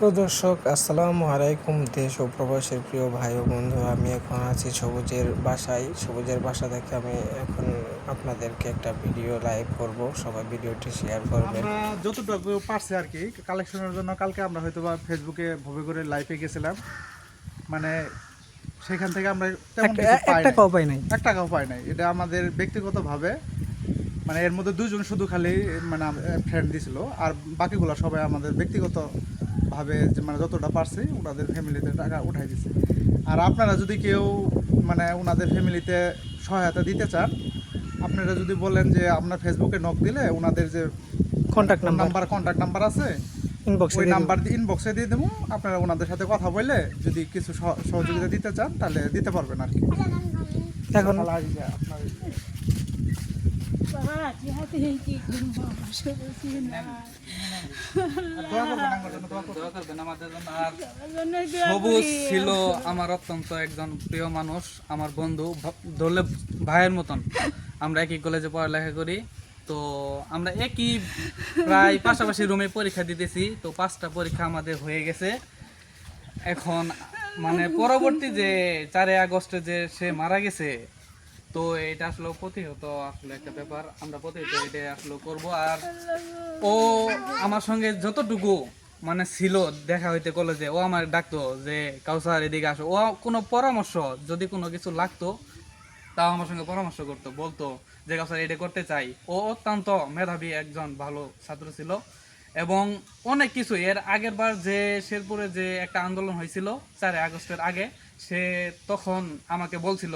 দর্শক আসসালামু আলাইকুম দেশ ও প্রবাসের প্রিয় ভাই ও বন্ধু আমি এখন আছি সবুজের বাসায়। সবুজের বাসা থেকে আমি এখন আপনাদেরকে একটা ভিডিও লাইভ করব। সবাই ভিডিওটি শেয়ার করবেন। আমরা যতটুকু পারছি আর কি কালেকশনের জন্য কালকে আমরা হয়তো বা ফেসবুকে ভবে করে লাইভে গেছিলাম। মানে সেখান থেকে আমরা একটা- কিছু পাই একটা নাই। কাউ পাই নাই। এক টাকাও পাই নাই। এটা আমাদের ব্যক্তিগতভাবে মানে এর মধ্যে দুজন শুধু খালি মানে ফ্রেন্ড দিছিল। আর বাকিগুলো সবাই আমাদের ব্যক্তিগত ভাবে যে মানে যতটা পারছি ওনাদের ফ্যামিলিতে টাকা উঠাই দিছে। আর আপনারা যদি কেউ মানে ওনাদের ফ্যামিলিতে সহায়তা দিতে চান আপনারা যদি বলেন যে আপনার ফেসবুকে নক দিলে ওনাদের যে contact number number contact number আছে ইনবক্সে ওই নাম্বার ইনবক্সে দিয়ে দেবো। আপনারা ওনাদের সাথে কথা বলে যদি কিছু সহ- সহযোগিতা দিতে চান তাহলে দিতে পারবেন আর কি। এখন আপনার সবুজ ছিল, আমার অত্যন্ত একজন প্রিয় মানুষ, আমার বন্ধু ধরলে ভাইয়ের মতন। আমরা একই কলেজে পড়ালেখা করি, তো আমরা একই প্রায় পাশাপাশি রুমে পরীক্ষা দিতেছি, তো পাঁচটা পরীক্ষা আমাদের হয়ে গেছে। এখন মানে পরবর্তী যে চারে আগস্টে যে সে মারা গেছে তো এটা আসলে প্রতিহত আসলে একটা ব্যাপার, আমরা প্রতিহত এটা আসলে করব। আর ও আমার সঙ্গে যতটুকু মানে ছিল দেখা হইতে কলেজে ও আমার ডাকতো যে, কাউসার, এদিকে আসো। ও কোনো পরামর্শ, যদি কোনো কিছু লাগতো, তাও আমার সঙ্গে পরামর্শ করতো, বলতো যে, কাউসার, এটা করতে চাই। ও অত্যন্ত মেধাবী একজন ভালো ছাত্র ছিল এবং অনেক কিছু, এর আগের বার যে শেরপুরে যে একটা আন্দোলন হয়েছিল চারই আগস্টের আগে, সে তখন আমাকে বলছিল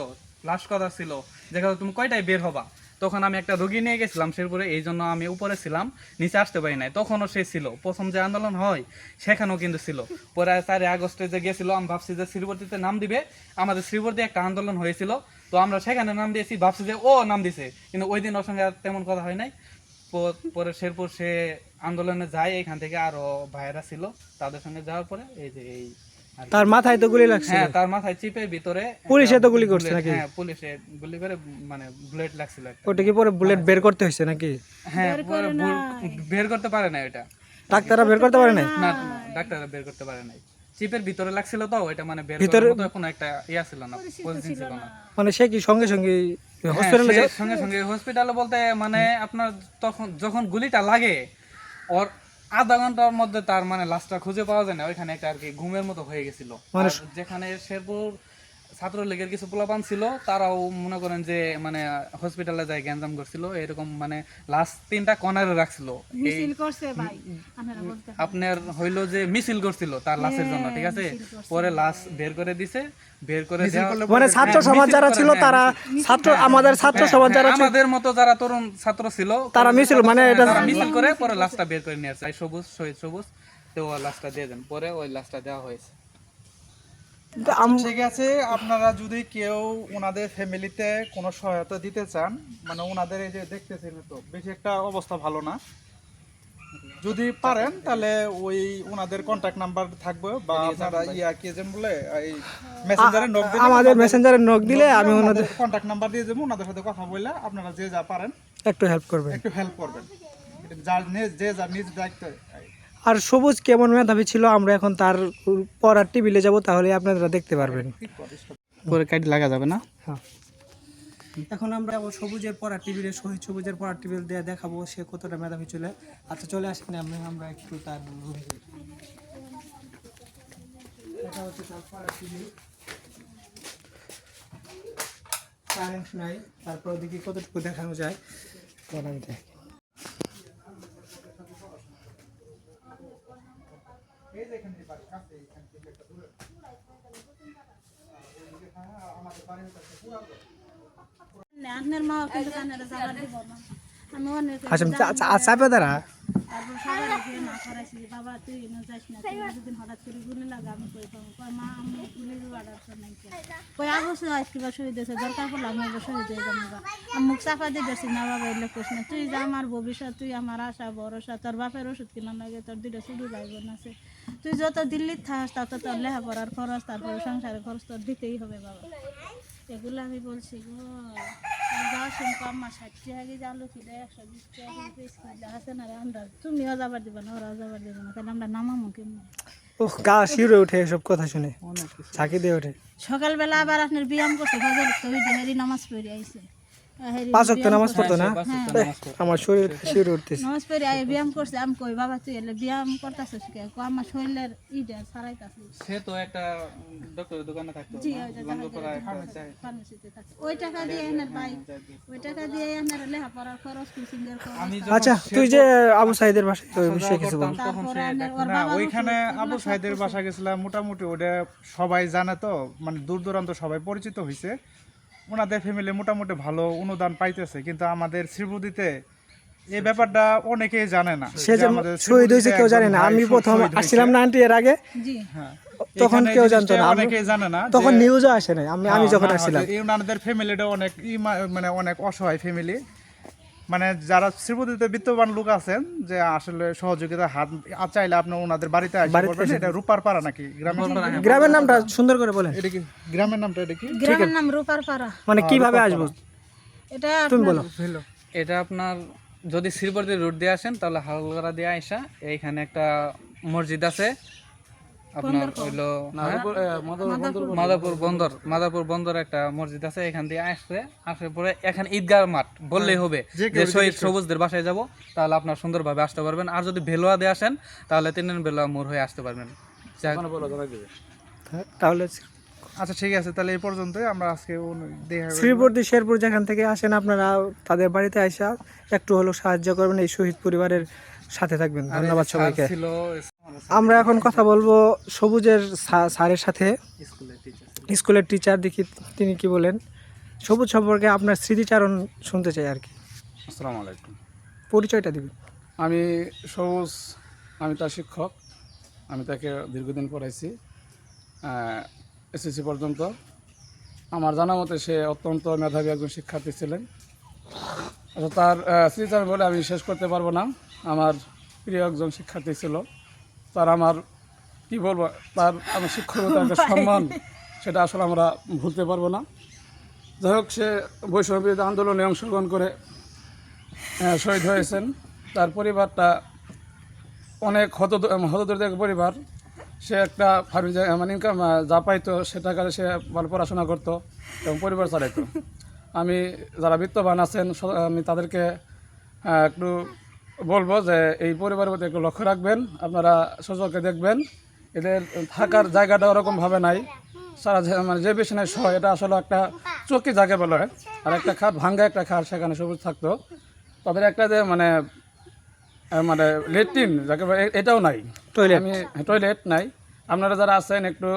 লাস্ট কথা ছিল কাউসার, তুমি কয়টায় বের হবা? তখন আমি একটা রোগী নিয়ে গেছিলাম শেরপুরে এই জন্য আমি উপরে ছিলাম নিচে আসতে পারি নাই। তখনও সে ছিল। প্রথম যে আন্দোলন হয় সেখানেও কিন্তু ছিল। পরে চারে আগস্টে যে গেছিল আমি ভাবছি যে শ্রীবর্তীতে নাম দিবে। আমাদের শ্রীবর্তী একটা আন্দোলন হয়েছিল তো আমরা সেখানে নাম দিয়েছি ভাবছি যে ও নাম দিছে। কিন্তু ওই দিন ওর সঙ্গে তেমন কথা হয় নাই। পরে শেরপুর সে আন্দোলনে যায় এখান থেকে আরও ভাইয়েরা ছিল তাদের সঙ্গে যাওয়ার পরে এই যে এই। তার মাথায় তো গুলি লাগছে। হ্যাঁ তার মাথায় চিপের ভিতরে পুলিশে তো গুলি করছে নাকি? হ্যাঁ পুলিশে গুলি করে মানে বুলেট লাগছিল একটা। ওটা কি পরে বুলেট বের করতে হয়েছে নাকি? হ্যাঁ বের করতে পারে না এটা ডাক্তাররা বের করতে পারে নাই? না ডাক্তার বের করতে পারে নাই। চিপের ভিতরে লাগছিল তো এটা মানে বের করার মতো কোনো একটা ইয়া ছিল না পজিশন ছিল না। মানে সে কি সঙ্গে সঙ্গে হসপিটালে হ্যাঁ, সঙ্গে সঙ্গে হসপিটালে বলতে মানে আপনার তখন যখন গুলিটা লাগে ওর আধা ঘণ্টার মধ্যে তার মানে লাশটা খুঁজে পাওয়া যায় না ওইখানে একটা আর কি ঘুমের মতো হয়ে গেছিল। যেখানে শেরপুর ছাত্রলীগের কিছু পোলাপান ছিল তারাও মনে করেন যে মানে হসপিটালে যায় গ্যাঞ্জাম করছিল এরকম মানে লাস্ট তিনটা কর্নারে রাখছিল। আপনারা হইল যে মিছিল করছিল তার লাশের জন্য ঠিক আছে? পরে লাশ বের করে দিছে বের করে মানে ছাত্র হ্যাঁ, সমাজ যারা ছিল হ্যাঁ, তারা ছাত্র আমাদের ছাত্র সমাজ যারা হ্যাঁ, আমাদের মতো যারা তরুণ ছাত্র ছিল তারা মিছিল মানে এটা মিছিল করে পরে লাশটা বের করে নিয়ে আসছে। সবুজ শহীদ সবুজ তো ওই লাশটা দিয়ে দেন পরে ওই লাশটা দেওয়া হয়েছে। ঠিক আছে আপনারা যদি কেউ ওনাদের ফ্যামিলিতে কোনো সহায়তা দিতে চান মানে ওনাদের এই যে দেখতেছেন তো বেশি একটা অবস্থা ভালো না। যদি পারেন তাহলে ওই ওনাদের কন্ট্যাক্ট নাম্বার থাকবে বা আপনারা ইয়া কি যেন বলে এই মেসেঞ্জারে নক দিলে আমাদের মেসেঞ্জারে নক দিলে আমি ওনাদের কন্ট্যাক্ট নাম্বার দিয়ে দেবো ওনাদের সাথে কথা বলে আপনারা যে যা পারেন একটু হেল্প করবেন। একটু হেল্প করবেন। যার নিজ যে যার নিজ দায়িত্ব। আর সবুজ কেমন মেধাবী ছিল আমরা এখন তার পড়ার টিভিলে যাব তাহলে আপনারা দেখতে পারবেন। পরে কাটি লাগা যাবে না? হ্যাঁ। এখন আমরা সবুজের পড়ার টিভিতে শহীদ সবুজের পড়ার টিভিতে দিয়ে দেখাবো সে কতটা মেধাবী চলে আচ্ছা চলে আসেন আমরা আমরা একটু তার হচ্ছে তার কারেন্ট নাই তারপর দেখি কতটুকু দেখানো যায়। তখন দেখি আপনার মা কিন্তু কানের যাবার দিব না আমি অনেক আচ্ছা চা- চা- চাপে দাঁড়া তারপর সবার আগে না করাইছি বাবা তুই এনে যাস না তুই দুদিন হঠাৎ করে গুলি লাগা আমি কই পাবো কই মা আমি গুলি অর্ডার করে নাই কই আবশ্য আজকে বা শহীদ হয়েছে দরকার পড়লে আমি এবার শহীদ হয়ে যাব মুখ চাপা কোস না তুই যা আমার ভবিষ্যৎ তুই আমার আশা ভরসা তোর বাপের ওষুধ কিনা লাগে তোর দুটো শুধু ভাই বোন আছে তুই যত দিল্লির থাস, তত তোর লেখাপড়ার খরচ, তারপরে সংসারের খরচ তোর দিতেই হবে, বাবা। এগুলো আমি বলছি গো যা শুনকো আমার ষাট টাকা কেজি আলু কিনে একশো বিশ টাকা কেজি পিস কিনে আছে না আমরা তুমিও যাবার দিবা না ওরাও যাবার দিবে না তাহলে আমরা নামামো কেমন? ও গা শিউরে ওঠে এসব কথা শুনে দিয়ে ওঠে। সকালবেলা আবার আপনার ব্যায়াম করছে নামাজ পড়ে আইছে। হেরি পাঁচ ওয়াক্ত নামাজ পড়তো না? হ্যাঁ আমার শরীর শিউরে উঠতেছে। নামাজ পড়ে আই ব্যায়াম করছে। আমি কই বাবা তুই এলে ব্যায়াম করতেছিস কে কো আমার শরীরের ইটা সে তো একটা ডক্টরের দোকানে থাকতো করা ফার্মেসিতে থাকে ওই টাকা দিয়ে এনার ভাই ওই টাকা দিয়ে এনার লেখাপড়ার খরচ কোচিং এর খরচ? আচ্ছা তুই যে আবু সাইদের বাসায় ওই বিষয়ে কিছু বল। ওইখানে আবু সাইদের বাসা গেছিলাম মোটামুটি ওটা সবাই জানে তো মানে দূর দূরান্ত সবাই পরিচিত হয়েছে ওনাদের ফ্যামিলি মোটামুটি ভালো অনুদান পাইতেছে কিন্তু আমাদের শ্রীবুদিতে এই ব্যাপারটা অনেকেই জানে না সে শহীদ হয়েছে কেউ জানে না। আমি প্রথম আসছিলাম না আন্টি এর আগে। জি। হ্যাঁ। তখন কেউ জানতো না। অনেকেই জানে না তখন নিউজও আসে না আমি আমি যখন আসছিলাম। ওনাদের ফ্যামিলিটা অনেক মানে অনেক অসহায় ফ্যামিলি মানে যারা শ্রীপতিতে বিত্তবান লোক আছেন যে আসলে সহযোগিতা হাত আ- চাইলে আপনি ওনাদের বাড়িতে আসতে পারবেন এটা রূপার পাড়া নাকি? গ্রামের গ্রামের নামটা সুন্দর করে বলেন। এটা কি? গ্রামের নামটা এটা কি? গ্রামের নাম রূপার পাড়া। মানে কীভাবে আসব? এটা তুমি আপনার- বলো। এটা আপনার যদি শ্রীবর্তী রুট দিয়ে আসেন তাহলে হালগড়া দিয়ে আইসা এইখানে একটা মসজিদ আছে। আপনার হইল হ্যাঁ? মাদাপুর বন্দর মাদাপুর বন্দর একটা মসজিদ আছে এখান দিয়ে আসবে আসার পরে এখানে ঈদগাহ মাঠ বললেই হবে যে শহীদ সবুজদের বাসায় যাব তাহলে আপনার সুন্দরভাবে আসতে পারবেন। আর যদি ভেলোয়া দিয়ে আসেন তাহলে তিন দিন ভেলোয়া মোড় হয়ে আসতে পারবেন। তাহলে আচ্ছা ঠিক আছে তাহলে এই পর্যন্তই। আমরা আজকে করব। শেরপুর যেখান থেকে আসেন আপনারা তাদের বাড়িতে আসা একটু হলেও সাহায্য করবেন এই শহীদ পরিবারের সাথে থাকবেন। ধন্যবাদ সবাইকে। আমরা এখন কথা বলব সবুজের স্যা- স্যারের সাথে। স্কুলের টিচার দেখি তিনি কি বলেন। সবুজ সম্পর্কে আপনার স্মৃতিচারণ শুনতে চাই আর কি। আসসালামু আলাইকুম। পরিচয়টা দিবেন। আমি সবুজ আমি তার শিক্ষক। আমি তাকে দীর্ঘদিন পড়াইছি এসএসসি পর্যন্ত। আমার জানা মতে সে অত্যন্ত মেধাবী একজন শিক্ষার্থী ছিলেন। আচ্ছা তার স্মৃতিচারণ বলে আমি শেষ করতে পারব না। আমার প্রিয় একজন শিক্ষার্থী ছিল। তার আমার কি বলব তার আমার শিক্ষকতার একটা সম্মান সেটা আসলে আমরা ভুলতে পারব না। যাই হোক সে বিরোধী আন্দোলনে অংশগ্রহণ করে শহীদ হয়েছেন। তার পরিবারটা অনেক হত হতদরিদ্র পরিবার। সে একটা ফার্মি মানে ইনকাম যা পাইতো সে টাকাতে সে ভালো পড়াশোনা করতো এবং পরিবার চালাইতো। আমি যারা বিত্তবান আছেন আমি তাদেরকে একটু বলব যে এই পরিবারের প্রতি একটু লক্ষ্য রাখবেন আপনারা সচকে দেখবেন এদের থাকার জায়গাটা ওরকমভাবে নাই। সারা মানে যে বেশি নাই এটা আসলে একটা চকি জায়গা বলে আর একটা খাট ভাঙ্গা একটা খাট সেখানে সবুজ থাকতো। তাদের একটা যে মানে মানে লেট্রিন যাকে এটাও নাই। টয়লেট আমি টয়লেট নাই। আপনারা যারা আছেন একটু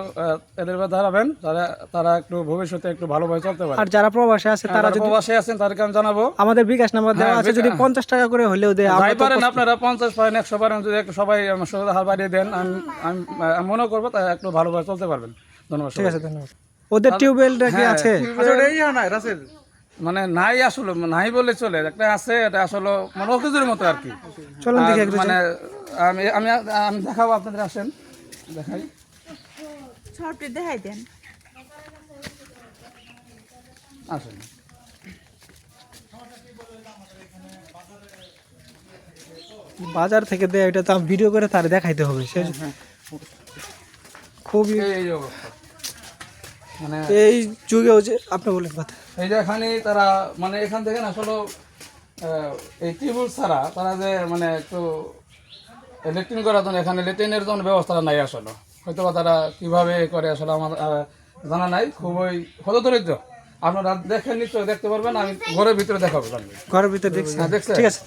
এদের ব্যাপারে দাঁড়াবেন তারা তারা একটু ভবিষ্যতে একটু ভালোভাবে চলতে পারে। আর যারা প্রবাসে আছে তারা তারা যদি প্রবাসে আছেন তাদেরকে আমি জানাব। আমাদের বিকাশ নাম্বার দেওয়া হ্যাঁ, আছে যদি বিকাশ- পঞ্চাশ টাকা করে হলেও দেয় তো পারেন আপনারা পঞ্চাশ পারেন একশো পারেন যদি একটু সবাই আমার সঙ্গে হাত বাড়িয়ে দেন আমি আমি মনে করব তারা একটু ভালোভাবে চলতে পারবেন। ধন্যবাদ ঠিক আছে ধন্যবাদ। ওদের টিউবওয়েলটা কি হ্যাঁ, আছে? আচ্ছা ওটা ইয়া না রাসেল? মানে নাই আসলে নাই বলে চলে একটা আছে এটা আসলে মানে অকেজের মতো আর কি। চলুন দেখি একটু মানে আমি আমি আমি দেখাবো আপনাদের আসেন। দেখাই। সবটি দেখাই দেন। আসেন। বাজার থেকে দেয় এটা তো ভিডিও করে তার দেখাইতে হবে সে খুবই এই এই অবস্থা। মানে এই যুগেও যে আপনি বলেন কথা। এই যে এখানে তারা মানে এখান থেকে না আসলে এই টিউবওয়েল ছাড়া তারা যে মানে একটু লেট্রিন করার জন্য এখানে লেট্রিনের জন্য ব্যবস্থা নাই আসলে। হয়তো বা তারা কীভাবে করে আসলে আমার জানা নাই। খুবই হতদরিদ্র আপনারা দেখেন নিশ্চয়ই দেখতে পারবেন। আমি ঘরের ভিতরে দেখাবো ঘরের ভিতরে দেখছি। হ্যাঁ, ঠিক আছে